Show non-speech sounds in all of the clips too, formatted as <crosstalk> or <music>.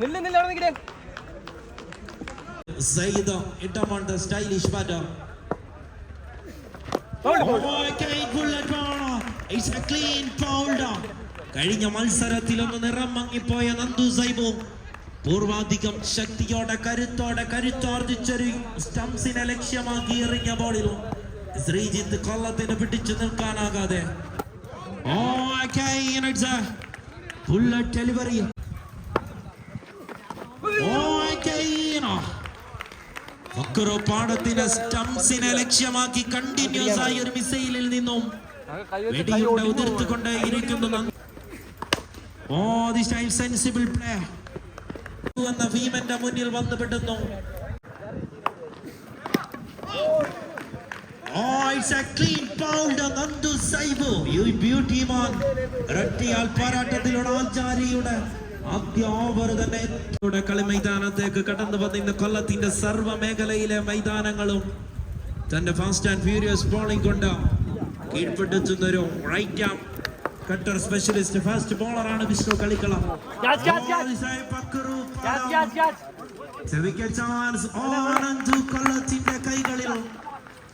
നില്ല് നില്ല് അവിടെ സ്റ്റൈലിഷ് ബാറ്റർ കഴിഞ്ഞ മത്സരത്തിൽ ഒന്ന് നിറം മങ്ങിപ്പോയ നന്ദു സൈബു. പൂർവാധികം ശക്തിയോടെ കരുത്തോടെ കരുത്താർജിച്ചൊരു സ്റ്റംസിനെ ലക്ഷ്യമാക്കി എറിഞ്ഞ ബോളിലും ശ്രീജിത്ത് കൊല്ലത്തിന് പിടിച്ചു നിൽക്കാനാകാതെ. ഓ ബുള്ളറ്റ് ഡെലിവറി ഓ ഫക്കറോ പാടത്തിന്റെ സ്റ്റംസിനെ ലക്ഷ്യമാക്കി കണ്ടിന്യൂസ് ആയി ഒരു മിസൈലിൽ നിന്നും വെടിയുണ്ട ഉതിർത്തുകൊണ്ട് ഇരിക്കുന്നു oh the time sensible play എന്ന ഭീമന്റെ മുന്നിൽ വന്നു പെടുന്നു. Oh, it's a clean foul. Nandu Saibu. You beauty man റട്ടിയാൽ പോരാട്ടത്തിലൂടെ ആചാര്യയുടെ ആദ്യ ഓവർ തന്നെ ഇവിടെ കളി മൈതാനത്തേക്ക് കടന്നു വന്ന ഇന്ന് കൊല്ലത്തിന്റെ സർവ മേഖലയിലെ മൈതാനങ്ങളും തന്റെ ഫാസ്റ്റ് ആൻഡ് ഫ്യൂരിയസ് ബോളിംഗ് കൊണ്ട് കീഴ്പ്പെടുത്തുന്ന ഒരു right arm cutter specialist fast ബോളറാണ് Vishnu കളിക്കളം. കൊല്ലത്തിന്റെ കൈകളിൽ.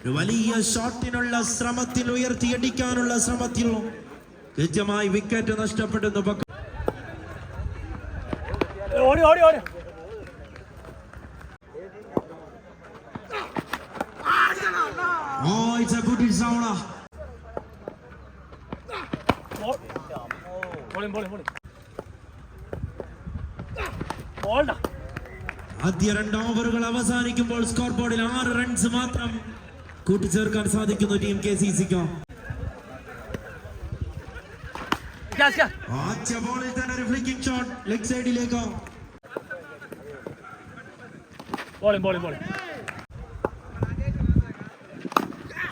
ഒരു വലിയ ഷോട്ടിനുള്ള ശ്രമത്തിൽ ഉയർത്തിയടിക്കാനുള്ള ശ്രമത്തിൽ. കൃത്യമായി വിക്കറ്റ് നഷ്ടപ്പെടുന്നു. ഓടി ഓടി ഓടി. Oh, it's a good ആദ്യ രണ്ട് ഓവറുകൾ അവസാനിക്കുമ്പോൾ സ്കോർ ബോർഡിൽ ആറ് റൺസ് മാത്രം കൂട്ടിച്ചേർക്കാൻ സാധിക്കുന്നു ടീം കെ സി സിക്ക്. ആദ്യ ബോളിൽ തന്നെ ഒരു ഫ്ലിക്കിംഗ് ഷോട്ട് ലെഗ് സൈഡിലേക്ക് bowling bowling bowling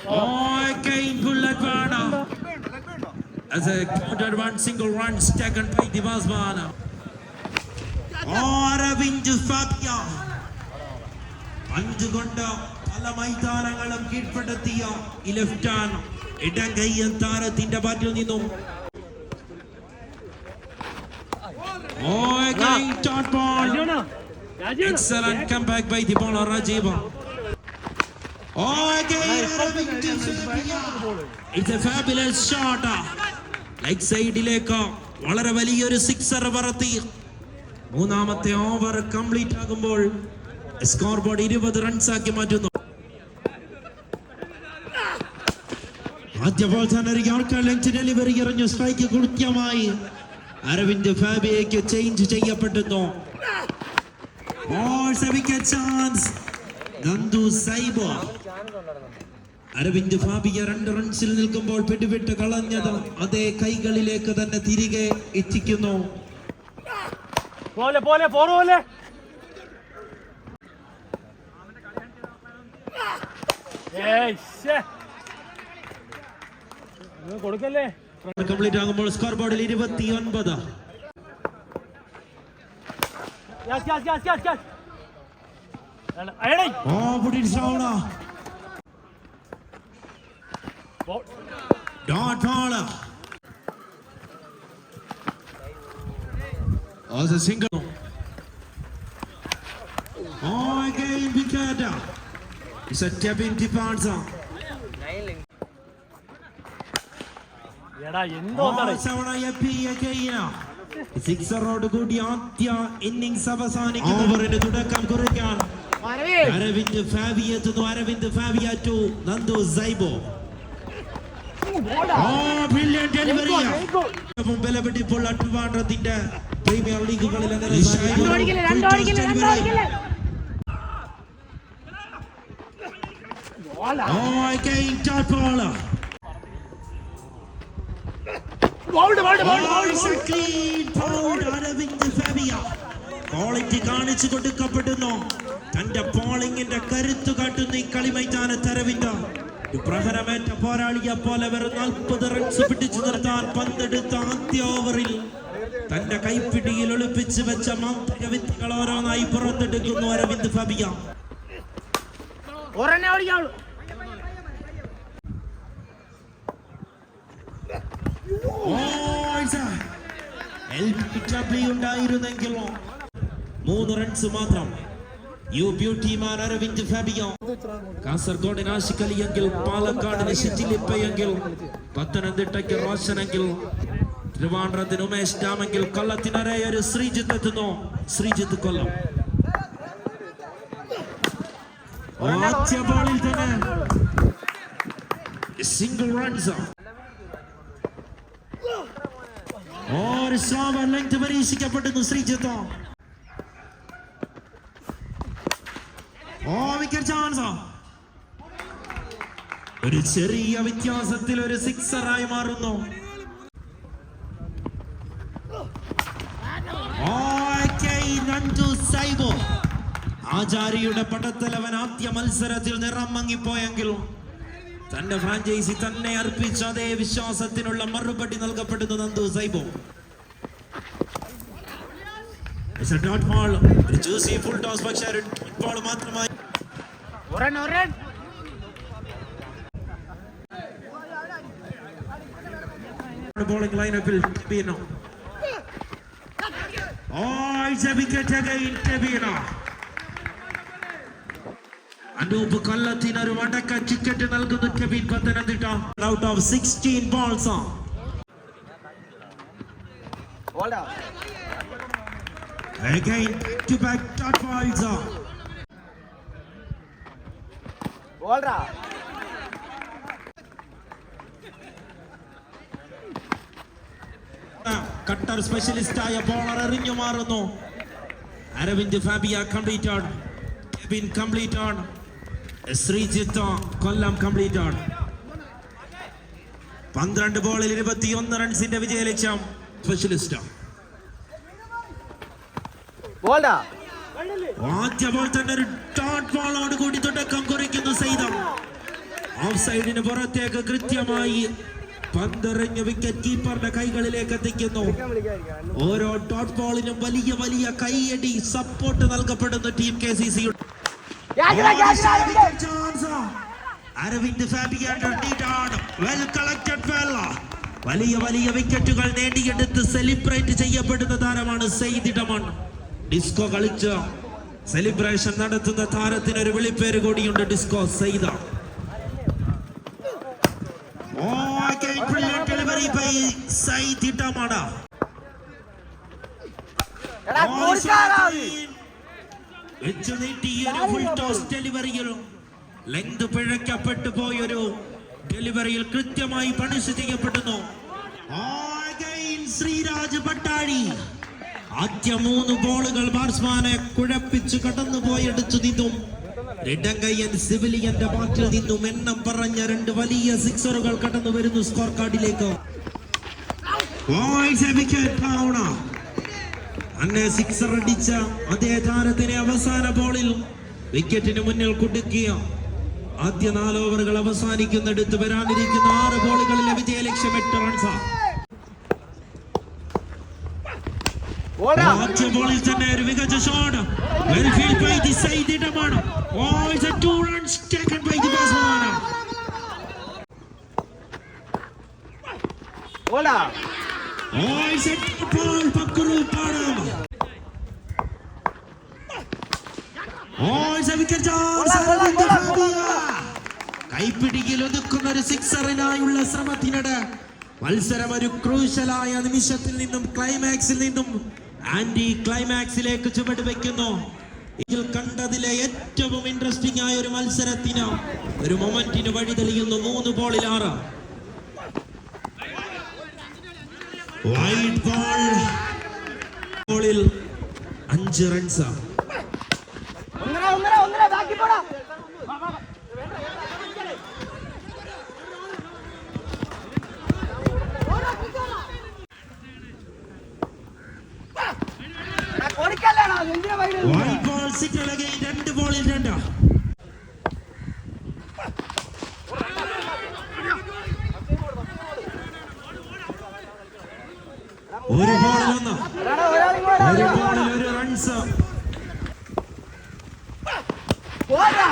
Oh. As a counter one single run taken by Vana. Oh, Aravind Fabia. അഞ്ച് കൊണ്ട് പല മൈതാനങ്ങളും കീഴ്പ്പെടുത്തിയ ഈ ലെഫ്റ്റ് ഹാൻഡ് ഇടം കയ്യൻ താരത്തിന്റെ ബാറ്റിൽ നിന്നും Oh, Excellent comeback by the bowler Rajiba. Oh, again. It's a fabulous shot. Light സൈഡിലേക്ക് വളരെ വലിയൊരു സിക്സർ പറത്തി മൂന്നാമത്തെ ഓവർ കംപ്ലീറ്റ് ആകുമ്പോൾ സ്കോർ ബോർഡ് ഇരുപത് റൺസ് ആക്കി മാറ്റുന്നു ആദ്യ ബോൾ തന്നെ ഒരു യോർക്കർ ലെങ്ത് ഡെലിവറി എറിഞ്ഞു സ്ട്രൈക്ക് കൃത്യമായി അരവിന്ദ് ഫാബിയയ്ക്ക് ചേഞ്ച് ചെയ്യപ്പെടുന്നു Balls a wicket chance. Nandu Saibo Aravind Fabia രണ്ട് റൺസിൽ നിൽക്കുമ്പോൾ പിടിവിട്ട് കളഞ്ഞത് അതേ കൈകളിലേക്ക് തന്നെ തിരികെ എത്തിക്കുന്നു. പോലെ പോലെ കൊടുക്കല്ലേ? കംപ്ലീറ്റ് ആകുമ്പോൾ സ്കോർ ബോർഡിൽ ഇരുപത്തി ഒൻപത് catch catch catch catch catch അയടേ ഓ പുടി ശ്രവണ ball dot ball as a single oh again wicket it's a tap in Tipanza എടാ എന്തോ സിക്സറോട് കൂടി ആദ്യ ഇന്നിംഗ്സ് അവസാനിക്കുന്നു. ഓവറിന് തുടക്കം കുറിക്കാൻ. അരവിന്ദ് ഫാവി എത്തുന്നു. Aravind Favi to Nandu Saibo. Oh brilliant delivery ബലപ്പെട്ടിപ്പോൾ അട്ടുവാണ്ടത്തിന്റെ പ്രീമിയർ ലീഗുകളിലെ ഓ ക്വാളിറ്റി കാണിച്ചു കൊടുക്കപ്പെടുന്നു. തന്റെ പോളിംഗിന്റെ കരുത്തു കാട്ടുന്ന ഈ കളിമൈതാനത്ത് അരവിന്ദ് പ്രഹരമേറ്റ പോരാളിയെ പോലെ വെറും നാൽപ്പത് റൺസ് പിടിച്ചു നിർത്താൻ പന്തെടുത്ത ആദ്യ ഓവറിൽ തന്റെ കൈപ്പിടിയിൽ ഒളിപ്പിച്ച് വെച്ച മാന്ത്രിക വിത്തുകൾ ഓരോന്നായി പുറത്തെടുക്കുന്നു അരവിന്ദ് ഫാബിയ. ഒരെണ്ണെ ഓടിക്കാവുള്ളൂ ഓ, it's a LBW ഉണ്ടായിരുന്നെങ്കിലോ? മൂന്ന് റൺസ് മാത്രം. You beauty man Aravind Fabio. കാസർഗോഡിന് ആശിക്കലിയെങ്കിൽ പാലക്കാടിന് ശിജിലിപ്പയെങ്കിൽ പത്തനംതിട്ടയ്ക്ക് റോഷനെങ്കിൽ ട്രിവാൻഡ്രത്തിന് ഉമേഷ് ഡാമെങ്കിൽ കൊല്ലത്തിനരെ ഒരു ശ്രീജിത്ത് എത്തുന്നു. ശ്രീജിത്ത് കൊല്ലം. ഒറ്റ ബോളിൽ തന്നെ. സിംഗിൾ റൺസ് ഒരു ശോഭ ലെങ്ത് പരീക്ഷിക്കപ്പെടുന്നു ശ്രീജിത്ത് ഓ ഒരു ചെറിയ വ്യത്യാസത്തിൽ ഒരു സിക്സറായി മാറുന്നു. ആചാര്യയുടെ പടത്തലവൻ ആദ്യ മത്സരത്തിൽ നിറം മങ്ങിപ്പോയെങ്കിലും തന്റെ ഫ്രാഞ്ചൈസി തന്നെ അർപ്പിച്ച അതേ വിശ്വാസത്തിനുള്ള മറുപടി നൽകപ്പെടുന്നു നന്ദു സൈബോ. Dot ball. ഒരു juicy full toss പക്ഷേ ഒരു <laughs> dot ball മാത്രമായി ഒരെണ്ണം ഒരെണ്ണം bowling lineup-ൽ ടബീനോ. Oh, it's a wicket again, ടബീനോ. Anoop കൊല്ലത്തിന് ഒരു വടക്ക ടിക്കറ്റ് നൽകുന്നു Kevin Pathanamthitta out of sixteen balls Again, to back dot balls. Cutter സ്പെഷ്യലിസ്റ്റായ bowler എറിഞ്ഞു മാറുന്നു. അരവിന്ദ് ഫാബിയ കംപ്ലീറ്റ് ആണ് കെവിൻ കംപ്ലീറ്റ് ആണ് ശ്രീജിത്ത് കൊല്ലം കംപ്ലീറ്റ് ആണ്. പന്ത്രണ്ട് ബോളിൽ ഇരുപത്തിയൊന്ന് റൺസിന്റെ വിജയ ലക്ഷ്യം സ്പെഷ്യലിസ്റ്റ് ആദ്യ ബോൾ തന്നെ ഒരു ഡോട്ട് ബോളോട് കൂടി തുടക്കം കുറിക്കുന്നു സൈതം. ഓഫ് സൈഡിന് പുറത്തേക്ക് കൃത്യമായി പന്തെറിഞ്ഞ് വിക്കറ്റ് കീപ്പറിന്റെ കൈകളിലേക്ക് എത്തിക്കുന്നു. ഓരോ ഡോട്ട് ബോളിനും വലിയ വലിയ കൈയടി support നൽകപ്പെടുന്ന team K C C Aravind well collected well വലിയ വലിയ വിക്കറ്റുകൾ നേടിയെടുത്ത് സെലിബ്രേറ്റ് ചെയ്യപ്പെടുന്ന താരമാണ് സെയ്ദിടമൺ ഡിസ്കോ കളിച്ച് സെലിബ്രേഷൻ നടത്തുന്ന താരത്തിന് ഒരു വിളിപ്പേര് കൂടിയുണ്ട്. Disco Saida. delivery by Said Itamada. Oh, വെച്ച് നീട്ടിയ ഒരു ഫുൾ ടോസ് ഡെലിവറിയിൽ ലെങ്ത് പിഴയ്ക്കപ്പെട്ടു പോയൊരു ഡെലിവറിയിൽ കൃത്യമായി പണിഷ് ചെയ്യപ്പെടുന്നു ശ്രീരാജ് പട്ടാഴി. ആദ്യ മൂന്ന് ബോളുകൾ ബാറ്റ്സ്മാനെ കുഴപ്പിച്ച് കടന്നു പോയെടുത്തു നിന്നും. ഇടങ്കയ്യൻ സിവിലിയന്റെ ബാറ്റിൽ നിന്നും എണ്ണം പറഞ്ഞ രണ്ട് വലിയ സിക്സറുകൾ കടന്നു വരുന്നു സ്കോർ കാർഡിലേക്ക് Boys, a wicket down. അന്നെ സിക്സർ അടിച്ച അതേ താരത്തിനെ അവസാന ബോളിൽ വിക്കറ്റിന് മുന്നിൽ കുടുക്കിയ ആദ്യ നാല് ഓവറുകൾ അവസാനിക്കുന്നിടത്ത് വരാനിരിക്കുന്ന ആറ് ബോളുകളിലെ വിജയ ലക്ഷ്യം എട്ട് റൺസ് ആദ്യ ബോളിൽ തന്നെ ഒരു മികച്ച shot well field by the side ഇടമാണ്. ഓ it's two runs taken by the batsman oh കൈപ്പിടിയിൽ ഒതുക്കുന്ന ഒരു സിക്സറിനായുള്ള ശ്രമത്തിനിടെ മത്സരം ഒരു ക്രൂശലായ നിമിഷത്തിൽ നിന്നും ക്ലൈമാക്സിൽ നിന്നും ആന്റി ക്ലൈമാക്സിലേക്ക് ചുവട് വെക്കുന്നു ഇതിൽ കണ്ടതിലെ ഏറ്റവും ഇൻട്രസ്റ്റിംഗ് ആയ ഒരു മത്സരത്തിന് ഒരു മൊമെന്റിന് വഴി തെളിയുന്നു മൂന്ന് ബോളിൽ ആറ്. വൈഡ് ബോൾ ബോളിൽ അഞ്ച് റൺസ് ഒന്നര ഒന്നര ഒന്നര ബാക്കി പോടാ. കൊടുക്കല്ലേണോ എന്തിനാ വൈകിട്ട് വൈഡ് ബോൾ സിഗ്നൽ അഗൈൻ രണ്ട് ബോളിൽ രണ്ട് ഒരു ബോളിൽ ഒന്ന് ഒരാളും കൂടെ ഒരു ബോളിൽ ഒരു റൺസ് പോരാ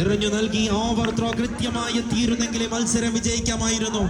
എറിഞ്ഞു നൽകി ഓവർ ത്രോ കൃത്യമായി തീരുന്നെങ്കിലേ മത്സരം വിജയിക്കാമായിരുന്നു.